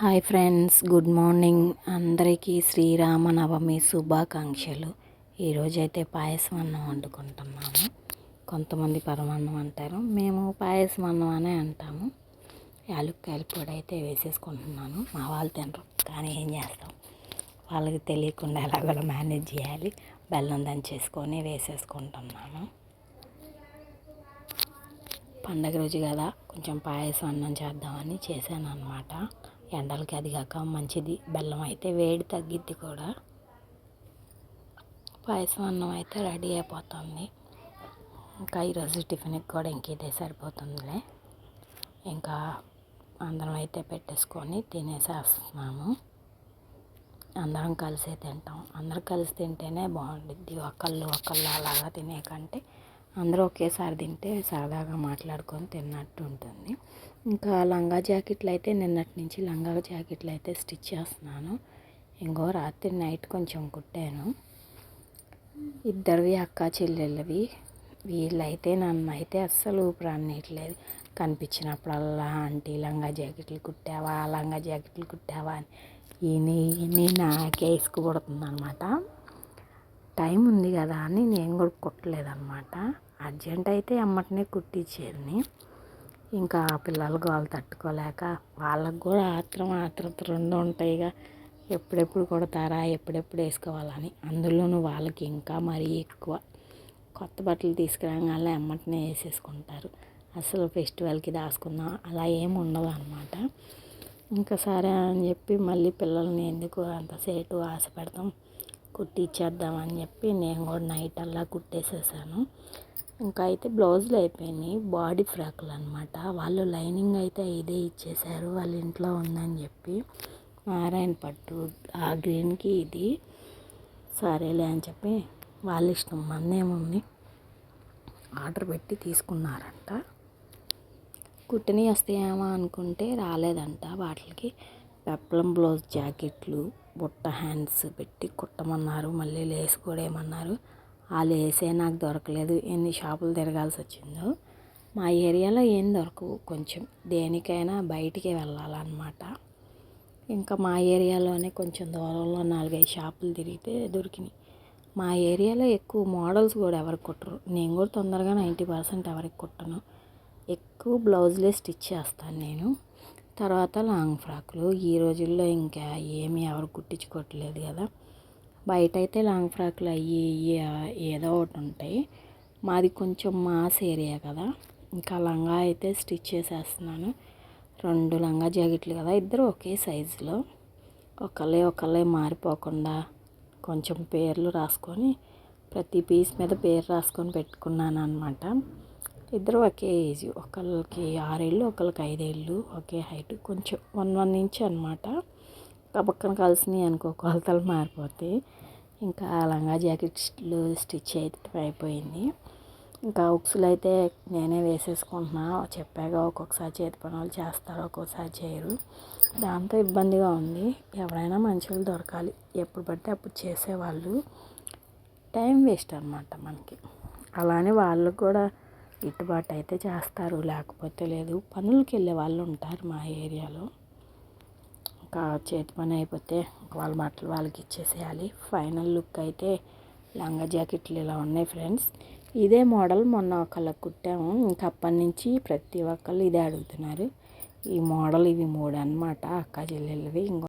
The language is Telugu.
Hi friends good morning. అందరికీ శ్రీరామనవమి శుభాకాంక్షలు. ఈరోజైతే పాయసం అన్నం వండుకుంటున్నాము. కొంతమంది పరమాన్నం అంటారు మేము పాయసం అన్నం అనే అంటాము. యాలుక్కాయల పొడి అయితే వేసేసుకుంటున్నాను. మా వాళ్ళు తినరు కానీ ఏం చేస్తాం? వాళ్ళకి తెలియకుండా ఎలాగోలా మేనేజ్ చేయాలి. బెల్లం దంచేసుకొని వేసేసుకుంటున్నాను. పండగ రోజు కదా కొంచెం పాయసం అన్నం చేద్దామని చేశాను అనమాట ఎండలకి అది కాక మంచిది. బెల్లం అయితే వేడి తగ్గిద్ది కూడా. పాయసం అన్నం అయితే రెడీ అయిపోతుంది. ఇంకా ఈరోజు టిఫిన్కి కూడా ఇంక ఇదే సరిపోతుందిలే. ఇంకా అందరం అయితే పెట్టేసుకొని తినేసేస్తున్నాము. అందరం కలిసే తింటాం. అందరం కలిసి తింటేనే బాగుంటుంది ఒకళ్ళు ఒకళ్ళు అలాగా తినే కంటే అందరూ ఒకేసారి తింటే సరదాగా మాట్లాడుకొని తిన్నట్టు ఉంటుంది. ఇంకా లంగా జాకెట్లు అయితే నిన్నటి నుంచి లంగా జాకెట్లు అయితే స్టిచ్ చేస్తున్నాను. ఇంకో రాత్రి నైట్ కొంచెం కుట్టాను. ఇద్దరివి అక్క చెల్లెళ్ళవి. వీళ్ళైతే నన్ను అయితే అస్సలు ప్రాణీయట్లేదు కనిపించినప్పుడల్లా ఆంటీ లంగా జాకెట్లు కుట్టావా? లంగా జాకెట్లు కుట్టావా? అని. ఈయన నాకే ఇసుకుపడుతుంది అనమాట టైం ఉంది కదా అని నేను కూడా కుట్టలేదన్నమాట అర్జెంట్ అయితే అమ్మటనే కుట్టించేది ఇంకా పిల్లలు వాళ్ళు తట్టుకోలేక వాళ్ళకు కూడా ఆత్రం ఆత్రత రెండు ఉంటాయిగా. ఎప్పుడెప్పుడు కొడతారా ఎప్పుడెప్పుడు వేసుకోవాలని అందులోనూ వాళ్ళకి ఇంకా మరీ ఎక్కువ. కొత్త బట్టలు తీసుకురాగానే అమ్మటనే వేసేసుకుంటారు. అసలు ఫెస్టివల్కి దాచుకుందాం అలా ఏమి ఉండదు అనమాట ఇంకా సరే అని చెప్పి మళ్ళీ పిల్లల్ని ఎందుకు అంతసేటు ఆశ పెడతాం కుట్టించేద్దామని చెప్పి నేను కూడా నైట్ అలా కుట్టేసేసాను. ఇంకా అయితే బ్లౌజులు అయిపోయినాయి బాడీ ఫ్రాకులు అనమాట వాళ్ళు లైనింగ్ అయితే ఇదే ఇచ్చేసారు వాళ్ళ ఇంట్లో ఉందని చెప్పి. నారాయణ పట్టు ఆ గ్రీన్కి ఇది. సరేలే అని చెప్పి వాళ్ళ ఇష్టం మందేముంది ఆర్డర్ పెట్టి తీసుకున్నారంట. కుట్టిని వస్తాయేమో అనుకుంటే రాలేదంట వాటికి. పెప్లం బ్లౌజ్ జాకెట్లు బుట్ట హ్యాండ్స్ పెట్టి కుట్టమన్నారు మళ్ళీ లేస్ కూడా ఏమన్నారు. ఆ లేసే నాకు దొరకలేదు. ఎన్ని షాపులు తిరగాల్సి వచ్చిందో. మా ఏరియాలో ఏం దొరకవు. కొంచెం దేనికైనా బయటికి వెళ్ళాలన్నమాట. ఇంకా మా ఏరియాలోనే కొంచెం దూరంలో నాలుగైదు షాపులు తిరిగితే దొరికినాయి. మా ఏరియాలో ఎక్కువ మోడల్స్ కూడా ఎవరికి కుట్టరు. నేను కూడా తొందరగా నైంటీ పర్సెంట్ ఎవరికి కుట్టను. ఎక్కువ బ్లౌజులే స్టిచ్ చేస్తాను నేను. తర్వాత లాంగ్ ఫ్రాక్లు. ఈ రోజుల్లో ఇంకా ఏమీ ఎవరు కుట్టించుకోవట్లేదు కదా. బయట అయితే లాంగ్ ఫ్రాక్లు అయ్యి ఏదో ఒకటి ఉంటాయి. మాది కొంచెం మాస్ ఏరియా కదా. ఇంకా లంగా అయితే స్టిచ్ చేసేస్తున్నాను. రెండు లంగా జాకెట్లు కదా ఇద్దరు ఒకే సైజులో. ఒకళ్ళే ఒకళ్ళే మారిపోకుండా కొంచెం పేర్లు రాసుకొని ప్రతి పీస్ మీద పేరు రాసుకొని పెట్టుకున్నాను అనమాట ఇద్దరు ఒకే ఏజ్ ఒకళ్ళకి ఆరేళ్ళు ఒకళ్ళకి ఐదేళ్ళు ఒకే హైట్ కొంచెం వన్ వన్ ఇంచ్ అనమాట పక్కన కలిసినాయి అనుకో కొలతలు మారిపోతాయి. ఇంకా లంగా జాకెట్లు స్టిచ్ అయితే అయిపోయింది. ఇంకా ఉక్సులు అయితే నేనే వేసేసుకుంటున్నా. చెప్పాగా ఒక్కొక్కసారి చేతి పనులు చేస్తారు ఒక్కొక్కసారి చేయరు. దాంతో ఇబ్బందిగా ఉంది. ఎవరైనా మంచిగా దొరకాలి. ఎప్పుడు పడితే అప్పుడు చేసేవాళ్ళు. టైం వేస్ట్ అనమాట మనకి. అలానే వాళ్ళకు కూడా గిట్టుబాటు అయితే చేస్తారు. లేకపోతే లేదు పనులకి వెళ్ళే వాళ్ళు ఉంటారు మా ఏరియాలో. ఇంకా చేతి పని అయిపోతే వాళ్ళ మాటలు వాళ్ళకి ఇచ్చేసేయాలి. ఫైనల్ లుక్ అయితే లంగా జాకెట్లు ఇలా ఉన్నాయి ఫ్రెండ్స్. ఇదే మోడల్ మొన్న ఒకళ్ళకి కుట్టాము. ఇంకా అప్పటి నుంచి ప్రతి ఒక్కళ్ళు ఇదే అడుగుతున్నారు. ఈ మోడల్ ఇవి మూడు అనమాట అక్క చెల్లెళ్ళవి ఇంకో